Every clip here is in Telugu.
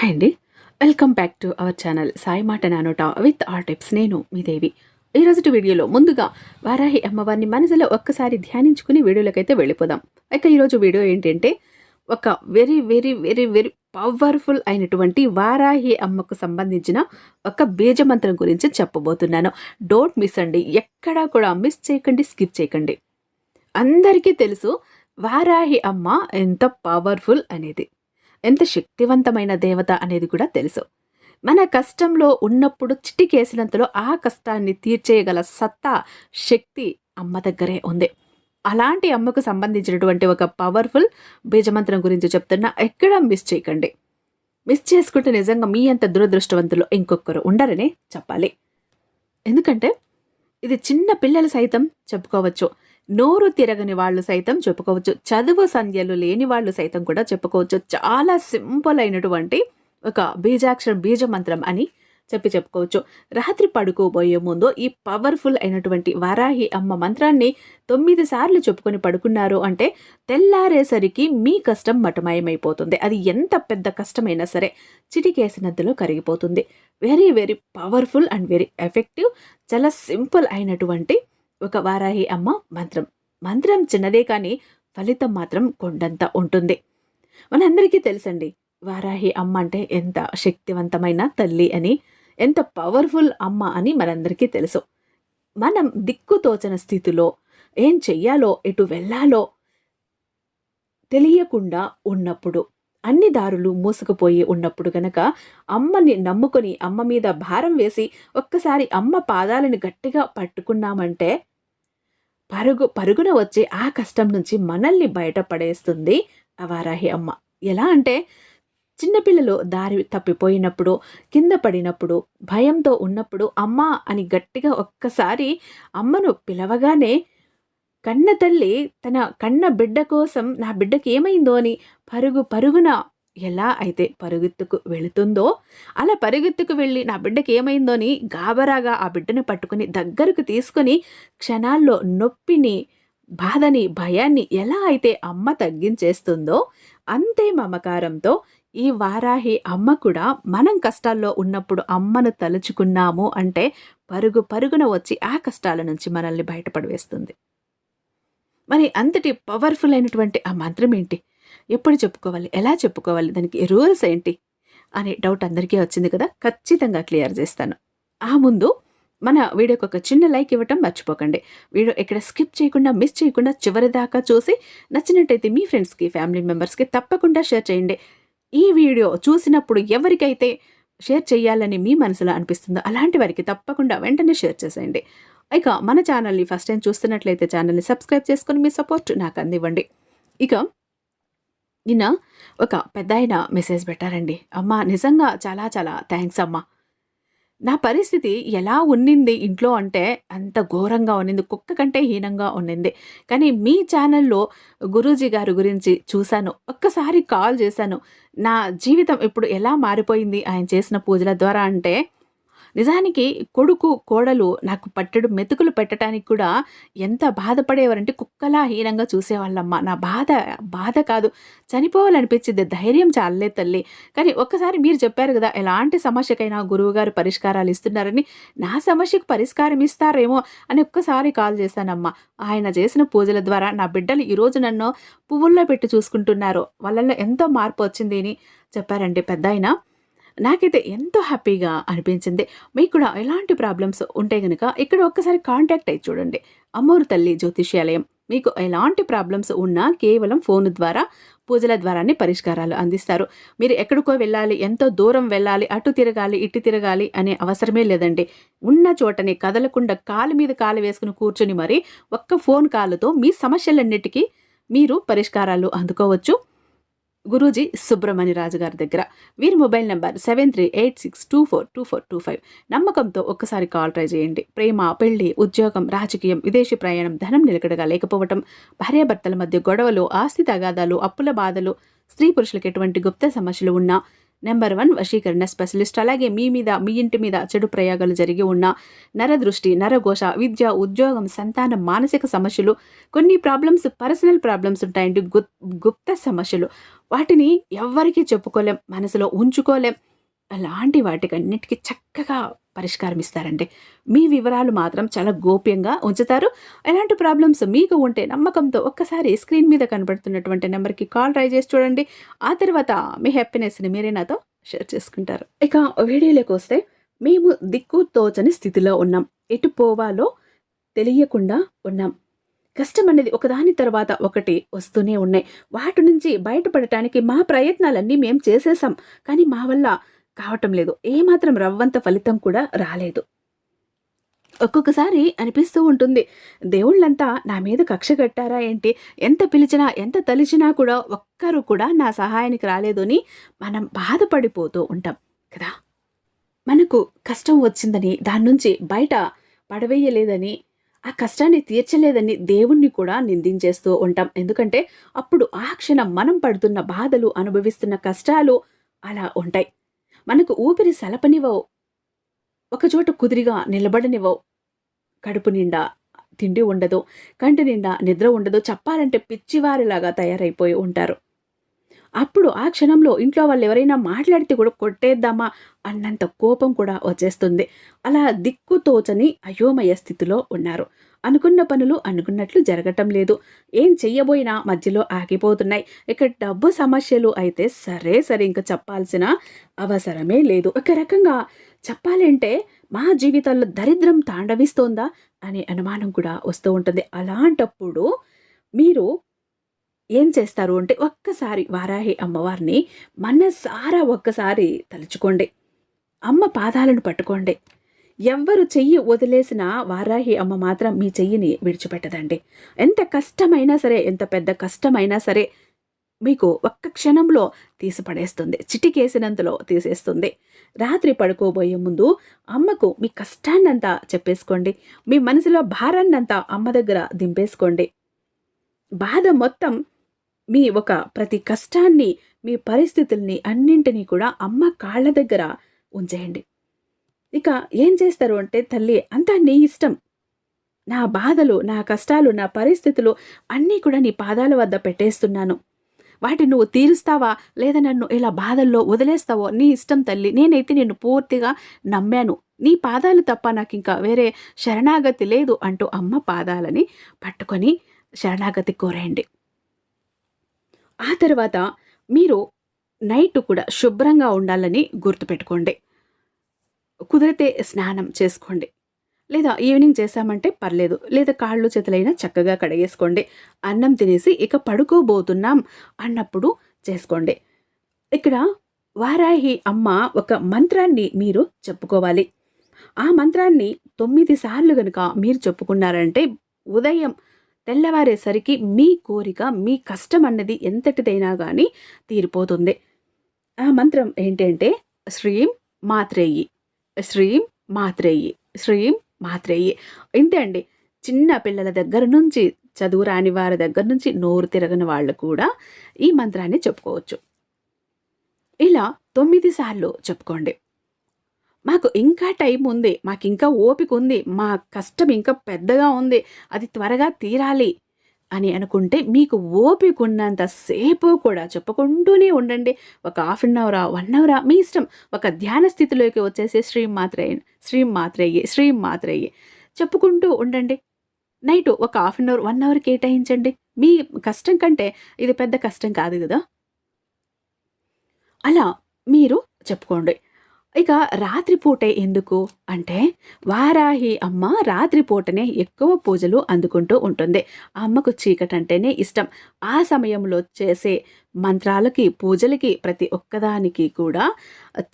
హాయ్ అండి. Welcome back to our channel Sai మాట నానోట విత్ ఆర్ టిప్స్. నేను మీ దేవి. ఈరోజు వీడియోలో ముందుగా వారాహి అమ్మవారిని మనసులో ఒక్కసారి ధ్యానించుకుని వీడియోలకైతే వెళ్ళిపోదాం. అయితే ఈరోజు వీడియో ఏంటంటే ఒక very very very very powerful అయినటువంటి వారాహి అమ్మకు సంబంధించిన ఒక బీజమంత్రం గురించి చెప్పబోతున్నాను. డోంట్ మిస్ అండి. ఎక్కడా కూడా మిస్ చేయకండి స్కిప్ చేయకండి. అందరికీ తెలుసు వారాహి అమ్మ ఎంత పవర్ఫుల్ అనేది. ఎంత శక్తివంతమైన దేవత అనేది కూడా తెలుసు. మన కష్టంలో ఉన్నప్పుడు చిటికేసినంతలో ఆ కష్టాన్ని తీర్చేయగల సత్తా శక్తి అమ్మ దగ్గరే ఉంది. అలాంటి అమ్మకు సంబంధించినటువంటి ఒక పవర్ఫుల్ బీజమంత్రం గురించి చెప్తున్నా ఎక్కడ మిస్ చేయకండి. మిస్ చేసుకుంటే నిజంగా మీ అంత దురదృష్టవంతులు ఇంకొకరు ఉండరని చెప్పాలి. ఎందుకంటే ఇది చిన్న పిల్లలు సైతం చెప్పుకోవచ్చు. నోరు తిరగని వాళ్ళు సైతం చెప్పుకోవచ్చు. చదువు సంధ్యలు లేని వాళ్ళు సైతం కూడా చెప్పుకోవచ్చు. చాలా సింపుల్ అయినటువంటి ఒక బీజాక్షరం బీజ మంత్రం అని చెప్పి చెప్పుకోవచ్చు. రాత్రి పడుకోబోయే ముందు ఈ పవర్ఫుల్ అయినటువంటి వారాహి అమ్మ మంత్రాన్ని తొమ్మిది సార్లు చెప్పుకొని పడుకున్నారు అంటే తెల్లారేసరికి మీ కష్టం మటమాయమైపోతుంది. అది ఎంత పెద్ద కష్టమైనా సరే చిటికేసినంతలో కరిగిపోతుంది. Very very powerful and very effective చాలా సింపుల్ అయినటువంటి ఒక వారాహి అమ్మ మంత్రం. మంత్రం చిన్నదే కానీ ఫలితం మాత్రం కొండంత ఉంటుంది. మనందరికీ తెలుసండి వారాహి అమ్మ అంటే ఎంత శక్తివంతమైన తల్లి అని ఎంత పవర్ఫుల్ అమ్మ అని మనందరికీ తెలుసు. మనం దిక్కుతోచన స్థితిలో ఏం చెయ్యాలో ఎటు వెళ్ళాలో తెలియకుండా ఉన్నప్పుడు అన్ని దారులు మూసుకుపోయి ఉన్నప్పుడు గనక అమ్మని నమ్ముకొని అమ్మ మీద భారం వేసి ఒక్కసారి అమ్మ పాదాలను గట్టిగా పట్టుకున్నామంటే పరుగు పరుగున వచ్చి ఆ కష్టం నుంచి మనల్ని బయటపడేస్తుంది అవారాహి అమ్మ. ఎలా అంటే చిన్నపిల్లలు దారి తప్పిపోయినప్పుడు కింద పడినప్పుడు భయంతో ఉన్నప్పుడు అమ్మ అని గట్టిగా ఒక్కసారి అమ్మను పిలవగానే కన్న తల్లి తన కన్న బిడ్డ కోసం నా బిడ్డకి ఏమైందో అని పరుగు పరుగున ఎలా అయితే పరుగెత్తుకు వెళుతుందో అలా పరుగెత్తుకు వెళ్ళి నా బిడ్డకి ఏమైందోని గాబరాగా ఆ బిడ్డను పట్టుకుని దగ్గరకు తీసుకుని క్షణాల్లో నొప్పిని బాధని భయాన్ని ఎలా అయితే అమ్మ తగ్గించేస్తుందో అంతే మమకారంతో ఈ వారాహి అమ్మ కూడా మనం కష్టాల్లో ఉన్నప్పుడు అమ్మను తలుచుకున్నాము అంటే పరుగు పరుగున వచ్చి ఆ కష్టాల నుంచి మనల్ని బయటపడవేస్తుంది. మరి అంతటి పవర్ఫుల్ అయినటువంటి ఆ మంత్రం ఏంటి? ఎప్పుడు చెప్పుకోవాలి? ఎలా చెప్పుకోవాలి? దానికి రూల్స్ ఏంటి? అనే డౌట్ అందరికీ వచ్చింది కదా? ఖచ్చితంగా క్లియర్ చేస్తాను. ఆ ముందు మన వీడియోకి ఒక చిన్న లైక్ ఇవ్వటం మర్చిపోకండి. వీడియో ఇక్కడ స్కిప్ చేయకుండా మిస్ చేయకుండా చివరి దాకా చూసి నచ్చినట్టయితే మీ ఫ్రెండ్స్కి ఫ్యామిలీ మెంబర్స్కి తప్పకుండా షేర్ చేయండి. ఈ వీడియో చూసినప్పుడు ఎవరికైతే షేర్ చేయాలని మీ మనసులో అనిపిస్తుందో అలాంటి వారికి తప్పకుండా వెంటనే షేర్ చేసేయండి. ఇక మన ఛానల్ని ఫస్ట్ టైం చూస్తున్నట్లయితే ఛానల్ని సబ్స్క్రైబ్ చేసుకొని మీ సపోర్ట్ నాకు అందివ్వండి. ఇక నిన్న ఒక పెద్ద ఆయన మెసేజ్ పెట్టారండి. అమ్మ నిజంగా చాలా చాలా థ్యాంక్స్ అమ్మా. నా పరిస్థితి ఎలా ఉన్నింది ఇంట్లో అంటే అంత ఘోరంగా ఉన్నింది కుక్క కంటే హీనంగా ఉన్నింది. కానీ మీ ఛానల్లో గురూజీ గారి గురించి చూశాను ఒక్కసారి కాల్ చేశాను. నా జీవితం ఇప్పుడు ఎలా మారిపోయింది ఆయన చేసిన పూజల ద్వారా అంటే నిజానికి కొడుకు కోడలు నాకు పట్టడు మెతుకులు పెట్టడానికి కూడా ఎంత బాధపడేవారంటే కుక్కలా హీనంగా చూసేవాళ్ళమ్మ. నా బాధ బాధ కాదు. చనిపోవాలనిపించింది. ధైర్యం చాలే తల్లి. కానీ ఒక్కసారి మీరు చెప్పారు కదా ఎలాంటి సమస్యకైనా గురువుగారు పరిష్కారాలు ఇస్తున్నారని. నా సమస్యకు పరిష్కారం ఇస్తారేమో అని ఒక్కసారి కాల్ చేశానమ్మా. ఆయన చేసిన పూజల ద్వారా నా బిడ్డలు ఈరోజు నన్ను పువ్వుల్లో పెట్టి చూసుకుంటున్నారు. వాళ్ళల్లో ఎంతో మార్పు వచ్చింది అని చెప్పారండి పెద్ద నాకైతే ఎంతో హ్యాపీగా అనిపించింది. మీకు కూడా ఎలాంటి ప్రాబ్లమ్స్ ఉంటే కనుక ఇక్కడ ఒక్కసారి కాంటాక్ట్ అయ్యి చూడండి. అమ్మోరు తల్లి జ్యోతిష్యాలయం. మీకు ఎలాంటి ప్రాబ్లమ్స్ ఉన్నా కేవలం ఫోన్ ద్వారా పూజల ద్వారానే పరిష్కారాలు అందిస్తారు. మీరు ఎక్కడికో వెళ్ళాలి ఎంతో దూరం వెళ్ళాలి అటు తిరగాలి ఇటు తిరగాలి అనే అవసరమే లేదండి. ఉన్న చోటని కదలకుండా కాలు మీద కాలు వేసుకుని కూర్చుని మరి ఒక్క ఫోన్ కాలుతో మీ సమస్యలన్నిటికీ మీరు పరిష్కారాలు అందుకోవచ్చు. గురూజీ సుబ్రహ్మణ్య రాజు గారి దగ్గర. వీరి mobile number seven three eight six two four two four two five. నమ్మకంతో ఒక్కసారి కాల్ ట్రై చేయండి. ప్రేమ పెళ్ళి ఉద్యోగం రాజకీయం విదేశీ ప్రయాణం ధనం నిలకడగా లేకపోవటం భార్యాభర్తల మధ్య గొడవలు ఆస్తి తగాదాలు అప్పుల బాధలు స్త్రీ పురుషులకు ఎటువంటి గుప్త సమస్యలు ఉన్నా నెంబర్ వన్ వశీకరణ స్పెషలిస్ట్ అలాగే మీ మీద మీ ఇంటి మీద చెడు ప్రయోగాలు జరిగి ఉన్న నరదృష్టి నరఘోష విద్య ఉద్యోగం సంతానం మానసిక సమస్యలు కొన్ని ప్రాబ్లమ్స్ పర్సనల్ ప్రాబ్లమ్స్ ఉంటాయండి గుప్త సమస్యలు. వాటిని ఎవ్వరికీ చెప్పుకోలేం మనసులో ఉంచుకోలేం. అలాంటి వాటికన్నిటికీ చక్కగా పరిష్కారం ఇస్తారండి మీ వివరాలు మాత్రం చాలా గోప్యంగా ఉంచుతారు. ఎలాంటి ప్రాబ్లమ్స్ మీకు ఉంటే నమ్మకంతో ఒక్కసారి స్క్రీన్ మీద కనబడుతున్నటువంటి నెంబర్కి కాల్ ట్రై చేసి చూడండి. ఆ తర్వాత మీ హ్యాపీనెస్ని మీరే నాతో షేర్ చేసుకుంటారు. ఇక వీడియోలోకి వస్తే మేము దిక్కు తోచని స్థితిలో ఉన్నాం. ఎటు పోవాలో తెలియకుండా ఉన్నాం. కష్టం అనేది ఒకదాని తర్వాత ఒకటి వస్తూనే ఉన్నాయి. వాటి నుంచి బయటపడటానికి మా ప్రయత్నాలన్నీ మేము చేసేసాం కానీ మా వల్ల కావటం లేదు. ఏమాత్రం రవ్వంత ఫలితం కూడా రాలేదు. ఒక్కొక్కసారి అనిపిస్తూ ఉంటుంది. దేవుళ్ళంతా నా మీద కక్ష కట్టారా ఏంటి? ఎంత పిలిచినా ఎంత తలిచినా కూడా ఒక్కరు కూడా నా సహాయానికి రాలేదు అని మనం బాధపడిపోతూ ఉంటాం కదా. మనకు కష్టం వచ్చిందని దాని నుంచి బయట పడవేయలేదని ఆ కష్టాన్ని తీర్చలేదని దేవుణ్ణి కూడా నిందించేస్తూ ఉంటాం. ఎందుకంటే అప్పుడు ఆ క్షణం మనం పడుతున్న బాధలు అనుభవిస్తున్న కష్టాలు అలా ఉంటాయి. మనకు ఊపిరి సలపనివ్వవు. ఒకచోట కుదిరిగా నిలబడనివ్వవు. కడుపు నిండా తిండి ఉండదు కంటి నిండా నిద్ర ఉండదు చెప్పాలంటే పిచ్చివారిలాగా తయారైపోయి ఉంటారు. అప్పుడు ఆ క్షణంలో ఇంట్లో వాళ్ళు ఎవరైనా మాట్లాడితే కూడా కొట్టేద్దామా అన్నంత కోపం కూడా వచ్చేస్తుంది. అలా దిక్కు తోచని అయోమయ స్థితిలో ఉన్నారు. అనుకున్న పనులు అనుకున్నట్లు జరగటం లేదు. ఏం చెయ్యబోయినా మధ్యలో ఆగిపోతున్నాయి. ఇక డబ్బు సమస్యలు అయితే సరే సరే ఇంకా చెప్పాల్సిన అవసరమే లేదు. ఒక రకంగా చెప్పాలంటే మా జీవితాల్లో దరిద్రం తాండవిస్తోందా అనే అనుమానం కూడా వస్తూ ఉంటుంది. అలాంటప్పుడు మీరు ఏం చేస్తారు అంటే ఒక్కసారి వారాహి అమ్మవారిని మనసారా ఒక్కసారి తలుచుకోండి. అమ్మ పాదాలను పట్టుకోండి. ఎవ్వరు చెయ్యి వదిలేసినా వారాహి అమ్మ మాత్రం మీ చెయ్యిని విడిచిపెట్టదండి. ఎంత కష్టమైనా సరే ఎంత పెద్ద కష్టమైనా సరే మీకు ఒక్క క్షణంలో తీసిపడేస్తుంది. చిటికేసినంతలో తీసేస్తుంది. రాత్రి పడుకోబోయే ముందు అమ్మకు మీ కష్టాన్నంతా చెప్పేసుకోండి. మీ మనసులో భారాన్నంతా అమ్మ దగ్గర దింపేసుకోండి. బాధ మొత్తం మీ ఒక ప్రతి కష్టాన్ని మీ పరిస్థితుల్ని అన్నింటినీ కూడా అమ్మ కాళ్ళ దగ్గర ఉంచేయండి. ఇక ఏం చేస్తారు అంటే తల్లి అంతా నీ ఇష్టం. నా బాధలు నా కష్టాలు నా పరిస్థితులు అన్నీ కూడా నీ పాదాల వద్ద పెట్టేస్తున్నాను. వాటి నువ్వు తీరుస్తావా? లేదా నన్ను ఇలా బాధల్లో వదిలేస్తావో? నీ ఇష్టం తల్లి. నేనైతే నిన్ను పూర్తిగా నమ్మాను. నీ పాదాలు తప్ప నాకు ఇంకా వేరే శరణాగతి లేదు అంటూ అమ్మ పాదాలని పట్టుకొని శరణాగతి కోరేయండి. ఆ తర్వాత మీరు నైట్ కూడా శుభ్రంగా ఉండాలని గుర్తుపెట్టుకోండి. కుదిరితే స్నానం చేసుకోండి. లేదా ఈవినింగ్ చేశామంటే పర్లేదు. లేదా కాళ్ళు చేతులైనా చక్కగా కడిగేసుకోండి. అన్నం తినేసి ఇక పడుకోబోతున్నాం అన్నప్పుడు చేసుకోండి. ఇక్కడ వారాహి అమ్మ ఒక మంత్రాన్ని మీరు చెప్పుకోవాలి. ఆ మంత్రాన్ని తొమ్మిది సార్లు కనుక మీరు చెప్పుకున్నారంటే ఉదయం తెల్లవారేసరికి మీ కోరిక మీ కష్టం అన్నది ఎంతటిదైనా కానీ తీరిపోతుంది. ఆ మంత్రం ఏంటంటే శ్రీం మాత్రేయి శ్రీం మాత్రేయి శ్రీం మాత్రేయి. ఇంతే అండి. చిన్న పిల్లల దగ్గర నుంచి చదువు రాని వారి దగ్గర నుంచి నోరు తిరగని వాళ్ళు కూడా ఈ మంత్రాన్ని చెప్పుకోవచ్చు. ఇలా తొమ్మిది సార్లు చెప్పుకోండి. మాకు ఇంకా టైం ఉంది మాకు ఇంకా ఓపిక ఉంది మా కష్టం ఇంకా పెద్దగా ఉంది అది త్వరగా తీరాలి అని అనుకుంటే మీకు ఓపిక ఉన్నంత సేపు కూడా చెప్పుకుంటూనే ఉండండి. ఒక హాఫ్ అన్ అవరా వన్ అవరా మీ ఇష్టం. ఒక ధ్యాన స్థితిలోకి వచ్చేసి శ్రీం మాత్రయ్య శ్రీం మాత్రయ్యే శ్రీం మాత్రయ్యే చెప్పుకుంటూ ఉండండి. నైట్ ఒక half an hour one hour కేటాయించండి. మీ కష్టం కంటే ఇది పెద్ద కష్టం కాదు కదా? అలా మీరు చెప్పుకోండి. ఇక రాత్రిపూటే ఎందుకు? అంటే వారాహి అమ్మ రాత్రిపూటనే ఎక్కువ పూజలు అందుకుంటూ ఉంటుంది. ఆ అమ్మకు చీకటి అంటేనే ఇష్టం. ఆ సమయంలో చేసే మంత్రాలకి పూజలకి ప్రతి ఒక్కదానికి కూడా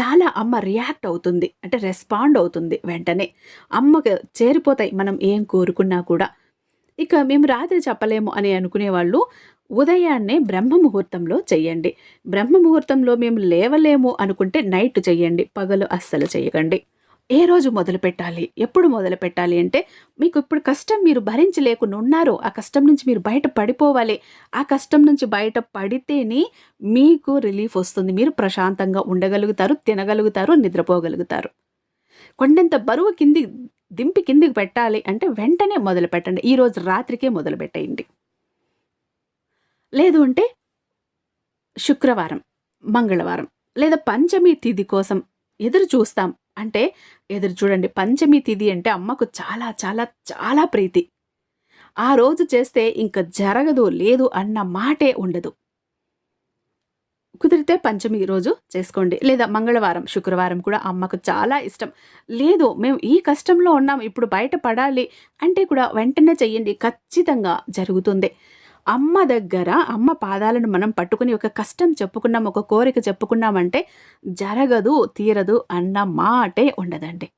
చాలా అమ్మ రియాక్ట్ అవుతుంది. అంటే రెస్పాండ్ అవుతుంది వెంటనే. అమ్మకు చేరిపోతాయి మనం ఏం కోరుకున్నా కూడా. ఇక మేము రాత్రి చెప్పలేము అని అనుకునే వాళ్ళు ఉదయాన్నే బ్రహ్మ ముహూర్తంలో చెయ్యండి. బ్రహ్మ ముహూర్తంలో మేము లేవలేము అనుకుంటే నైట్ చెయ్యండి. పగలు అస్సలు చేయకండి ఏ రోజు మొదలు పెట్టాలి? ఎప్పుడు మొదలు పెట్టాలి అంటే మీకు ఇప్పుడు కష్టం మీరు భరించలేకుండా ఉన్నారు. ఆ కష్టం నుంచి మీరు బయట పడిపోవాలి. ఆ కష్టం నుంచి బయట పడితేనే మీకు రిలీఫ్ వస్తుంది. మీరు ప్రశాంతంగా ఉండగలుగుతారు తినగలుగుతారు నిద్రపోగలుగుతారు. కొండంత బరువు కింది దింపి కిందికి పెట్టాలి అంటే వెంటనే మొదలు పెట్టండి. ఈరోజు రాత్రికే మొదలు పెట్టేయండి. లేదు అంటే శుక్రవారం మంగళవారం లేదా పంచమి తిథి కోసం ఎదురు చూస్తాం. అంటే ఎదురు చూడండి పంచమి తిథి అంటే అమ్మకు చాలా చాలా చాలా ప్రీతి. ఆ రోజు చేస్తే ఇంకా జరగదు లేదు అన్న మాటే ఉండదు. కుదిరితే పంచమి రోజు చేసుకోండి. లేదా మంగళవారం శుక్రవారం కూడా అమ్మకు చాలా ఇష్టం. లేదు మేము ఈ కష్టంలో ఉన్నాం ఇప్పుడు బయటపడాలి అంటే కూడా వెంటనే చెయ్యండి. ఖచ్చితంగా జరుగుతుంది. అమ్మ దగ్గర అమ్మ పాదాలను మనం పట్టుకుని ఒక కష్టం చెప్పుకున్నాం ఒక కోరిక చెప్పుకున్నామంటే జరగదు తీరదు అన్న మాటే ఉండదండి.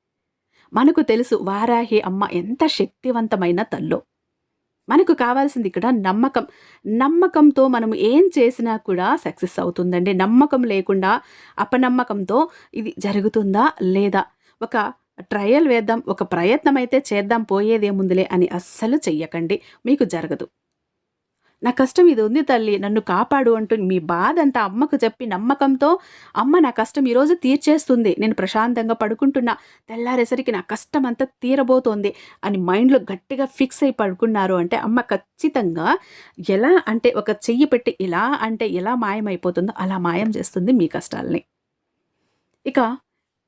మనకు తెలుసు వారాహి అమ్మ ఎంత శక్తివంతమైన తల్లో. మనకు కావాల్సింది ఇక్కడ నమ్మకం. నమ్మకంతో మనం ఏం చేసినా కూడా సక్సెస్ అవుతుందండి. నమ్మకం లేకుండా అపనమ్మకంతో ఇది జరుగుతుందా లేదా? ఒక ట్రయల్ వేద్దాం ఒక ప్రయత్నం అయితే చేద్దాం పోయేదేముందిలే అని అస్సలు చెయ్యకండి. మీకు జరగదు. నా కష్టం ఇది ఉంది తల్లి నన్ను కాపాడు అంటూ మీ బాధ అంతా అమ్మకు చెప్పి నమ్మకంతో అమ్మ నా కష్టం ఈరోజు తీర్చేస్తుంది. నేను ప్రశాంతంగా పడుకుంటున్నా. తెల్లారేసరికి నా కష్టం అంతా తీరబోతోంది అని మైండ్లో గట్టిగా ఫిక్స్ అయి పడుకున్నారు అంటే అమ్మ ఖచ్చితంగా ఎలా అంటే ఒక చెయ్యి పెట్టి ఇలా అంటే ఎలా మాయమైపోతుందో అలా మాయం చేస్తుంది మీ కష్టాలని. ఇక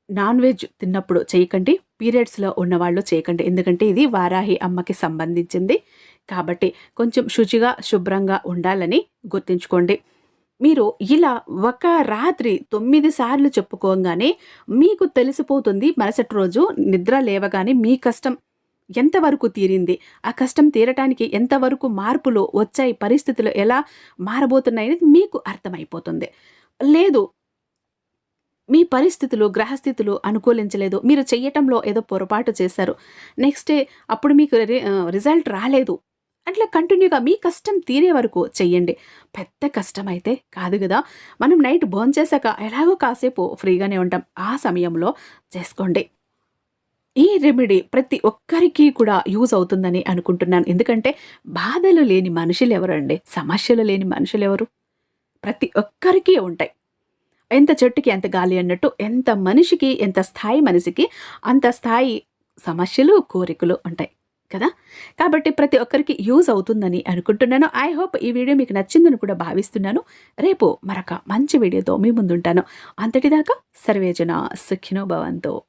నాన్ వెజ్ తిన్నప్పుడు చేయకండి పీరియడ్స్లో ఉన్నవాళ్ళు చేయకండి. ఎందుకంటే ఇది వారాహి అమ్మకి సంబంధించింది. కాబట్టి కొంచెం శుచిగా శుభ్రంగా ఉండాలని గుర్తుంచుకోండి. మీరు ఇలా ఒక రాత్రి తొమ్మిది సార్లు చెప్పుకోగానే మీకు తెలిసిపోతుంది మరుసటి రోజు నిద్ర లేవగానే మీ కష్టం ఎంతవరకు తీరింది ఆ కష్టం తీరటానికి ఎంతవరకు మార్పులు వచ్చాయి పరిస్థితులు ఎలా మారబోతున్నాయనేది మీకు అర్థమైపోతుంది. లేదు మీ పరిస్థితులు గ్రహస్థితులు అనుకూలించలేదు. మీరు చెయ్యటంలో ఏదో పొరపాటు చేశారు. నెక్స్ట్ డే అప్పుడు మీకు రిజల్ట్ రాలేదు. అట్లా కంటిన్యూగా మీ కష్టం తీరే వరకు చెయ్యండి. పెద్ద కష్టం అయితే కాదు కదా. మనం నైట్ భోంచేశాక ఎలాగో కాసేపు ఫ్రీగానే ఉంటాం. ఆ సమయంలో చేసుకోండి. ఈ రెమెడీ ప్రతి ఒక్కరికి కూడా యూజ్ అవుతుందని అనుకుంటున్నాను. ఎందుకంటే బాధలు లేని మనుషులు ఎవరండి సమస్యలు లేని మనుషులు ఎవరు ప్రతి ఒక్కరికి ఉంటాయి. ఎంత చెట్టుకి ఎంత గాలి అన్నట్టు ఎంత మనిషికి ఎంత స్థాయి మనిషికి అంత స్థాయి సమస్యలు కోరికలు ఉంటాయి కదా? కాబట్టి ప్రతి ఒక్కరికి యూజ్ అవుతుందని అనుకుంటున్నాను. ఐ హోప్ ఈ వీడియో మీకు నచ్చిందని కూడా భావిస్తున్నాను. రేపు మరొక మంచి వీడియోతో మీ ముందుంటాను. అంతటిదాకా సర్వేజన సుఖినో భవంతో.